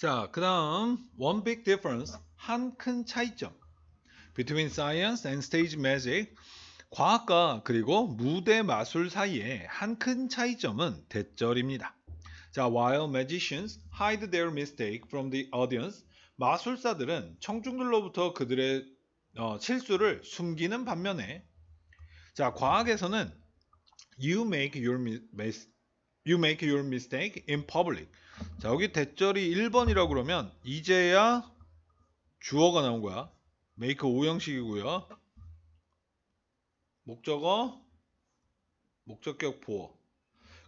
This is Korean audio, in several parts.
자, 그 다음 one big difference 한 큰 차이점 between science and stage magic 과학과 그리고 무대 마술 사이에 한큰 차이점은 대절입니다. 자, while magicians hide their mistake from the audience 마술사들은 청중들로부터 그들의 어, 실수를 숨기는 반면에 자, 과학에서는 you make your mi- mis- you make your mistake in public. 자, 여기 대절이 1번이라고 그러면 이제야 주어가 나온 거야. make 오형식이고요. 목적어 목적격 보어.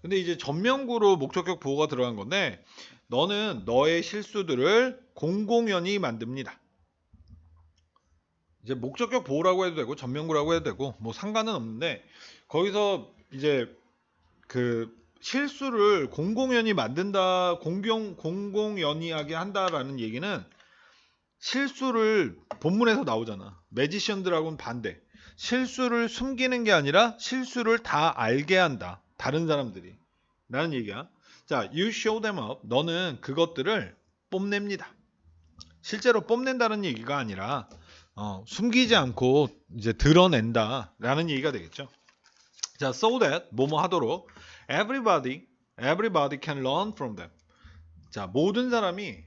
근데 이제 전명구로 목적격 보어가 들어간 건데 너는 너의 실수들을 공공연히 만듭니다. 이제 목적격 보호라고 해도 되고 전명구라고 해도 되고 뭐 상관은 없는데 거기서 이제 그 실수를 공공연히 만든다 공공 공공연히하게 한다라는 얘기는 실수를 본문에서 나오잖아. 매지션들하고는 반대. 실수를 숨기는 게 아니라 실수를 다 알게 한다. 다른 사람들이. 라는 얘기야. 자 you show them up. 너는 그것들을 뽐냅니다. 실제로 뽐낸다는 얘기가 아니라 어, 숨기지 않고 이제 드러낸다라는 얘기가 되겠죠. 자, so that 뭐뭐 하도록 everybody everybody can learn from them. 자, 모든 사람이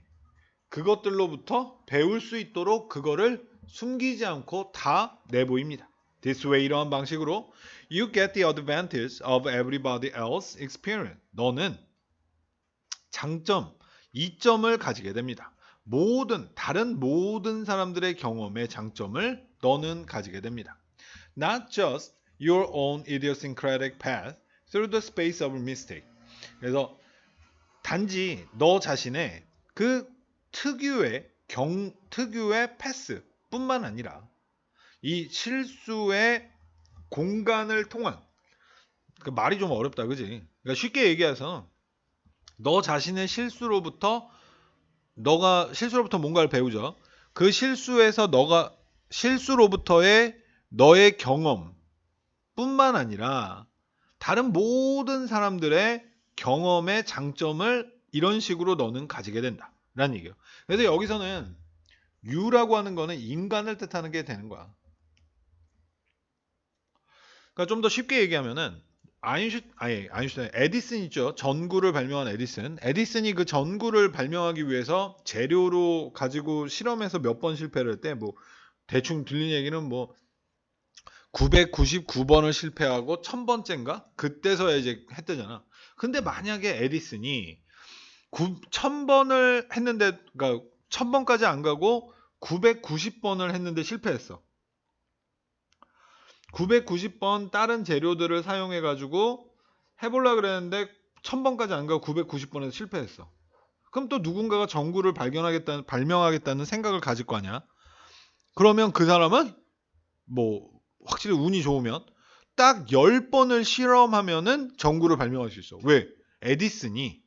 그것들로부터 배울 수 있도록 그거를 숨기지 않고 다 내보입니다. This way 이러한 방식으로 you get the advantage of everybody else experience. 너는 장점, 이점을 가지게 됩니다. 모든 다른 모든 사람들의 경험의 장점을 너는 가지게 됩니다. Not just your own idiosyncratic path through the space of mistake. 그래서 단지 너 자신의 그 특유의 경 특유의 패스뿐만 아니라 이 실수의 공간을 통한 그 말이 좀 어렵다, 그지? 그러니까 쉽게 얘기해서 너 자신의 실수로부터 너가 실수로부터 뭔가를 배우죠. 그 실수에서 너가 실수로부터의 너의 경험뿐만 아니라 다른 모든 사람들의 경험의 장점을 이런 식으로 너는 가지게 된다 라는 얘기예요. 그래서 여기서는 유라고 하는 거는 인간을 뜻하는 게 되는 거야. 그러니까 좀 더 쉽게 얘기하면은 아인슈 아니 아인슈타인 에디슨 있죠 전구를 발명한 에디슨 에디슨이 그 전구를 발명하기 위해서 재료로 가지고 실험해서 몇 번 실패를 했대 뭐 대충 들린 얘기는 뭐 999번을 실패하고 1000번째인가 그때서야 이제 했대잖아 근데 만약에 에디슨이 1000번을 했는데 그러니까 1000번까지 안 가고 990번을 했는데 실패했어 990번 다른 재료들을 사용해 가지고 해보려 그랬는데 1000번까지 안 가고 990번에서 실패했어. 그럼 또 누군가가 전구를 발견하겠다는 발명하겠다는 생각을 가질 거 아니야. 그러면 그 사람은 뭐 확실히 운이 좋으면 딱 10번을 실험하면은 전구를 발명할 수 있어. 왜? 에디슨이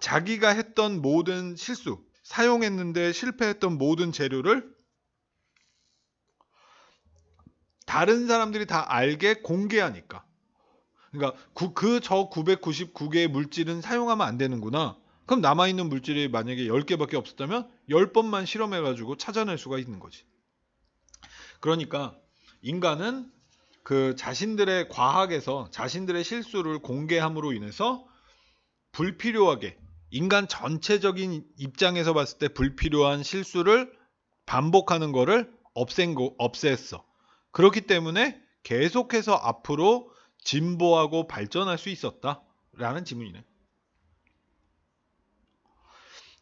자기가 했던 모든 실수, 사용했는데 실패했던 모든 재료를 다른 사람들이 다 알게 공개하니까. 그러니까 그 저 999개의 물질은 사용하면 안 되는구나. 그럼 남아있는 물질이 만약에 10개밖에 없었다면 10번만 실험해가지고 찾아낼 수가 있는 거지. 그러니까 인간은 그 자신들의 과학에서 자신들의 실수를 공개함으로 인해서 불필요하게 인간 전체적인 입장에서 봤을 때 불필요한 실수를 반복하는 거를 없앤 거, 없앴어. 그렇기 때문에 계속해서 앞으로 진보하고 발전할 수 있었다라는 질문이네.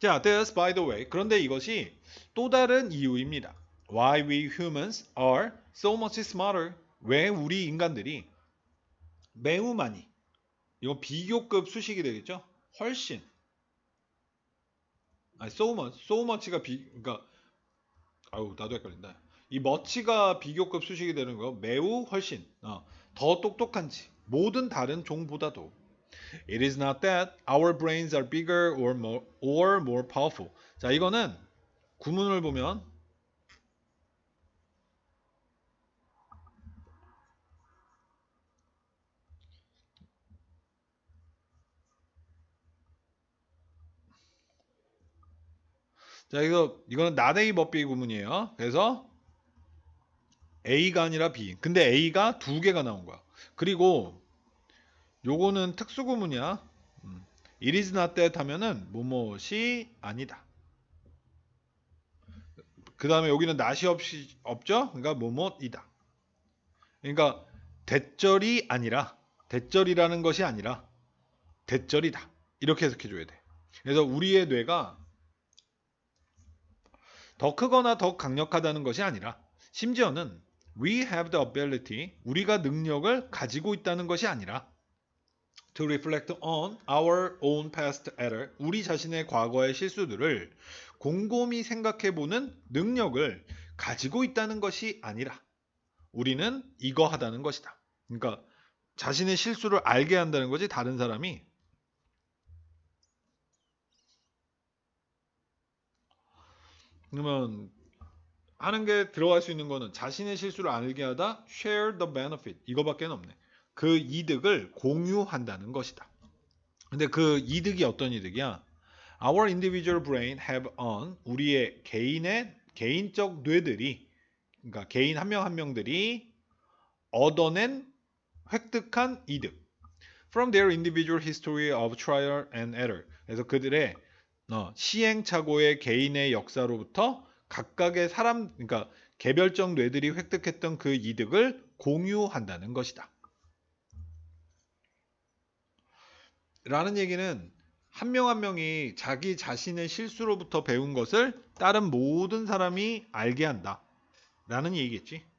자, this by the way. 그런데 이것이 또 다른 이유입니다. Why we humans are so much smarter. 왜 우리 인간들이 매우 많이 이거 비교급 수식이 되겠죠? 훨씬 아니 so much, so much가 비 그러니까 아우 나도 헷갈린다. 이 much가 비교급 수식이 되는 거 매우 훨씬 어, 더 똑똑한지 모든 다른 종보다도 It is not that our brains are bigger or more, or more powerful. 자 이거는 구문을 보면 자, 이거 이거는 나데이 법비 구문이에요. 그래서 A가 아니라 B. 근데 A가 두 개가 나온 거야. 그리고 요거는 특수 구문이야. 음. It is not that 하면은 뭐뭐이 아니다. 그 다음에 여기는 not이 없이 없죠? 그러니까 뭐뭐이다. 그러니까 대절이 아니라 대절이라는 것이 아니라 대절이다. 이렇게 해석해 줘야 돼. 그래서 우리의 뇌가 더 크거나 더 강력하다는 것이 아니라 심지어는 we have the ability 우리가 능력을 가지고 있다는 것이 아니라 to reflect on our own past error 우리 자신의 과거의 실수들을 곰곰이 생각해 보는 능력을 가지고 있다는 것이 아니라 우리는 이거 하다는 것이다. 그러니까 자신의 실수를 알게 한다는 거지 다른 사람이 그러면 하는 게 들어갈 수 있는 거는 자신의 실수를 알게 하다 share the benefit 이거밖에 없네. 그 이득을 공유한다는 것이다. 근데 그 이득이 어떤 이득이야? Our individual brain have on 우리의 개인의 개인적 뇌들이 그러니까 개인 한 명한 명들이 얻어낸 획득한 이득 from their individual history of trial and error. 그래서 그들의 어, 시행착오의 개인의 역사로부터 각각의 사람, 그러니까 개별적 뇌들이 획득했던 그 이득을 공유한다는 것이다. 라는 얘기는 한 명한 명이 자기 자신의 실수로부터 배운 것을 다른 모든 사람이 알게 한다. 라는 얘기겠지.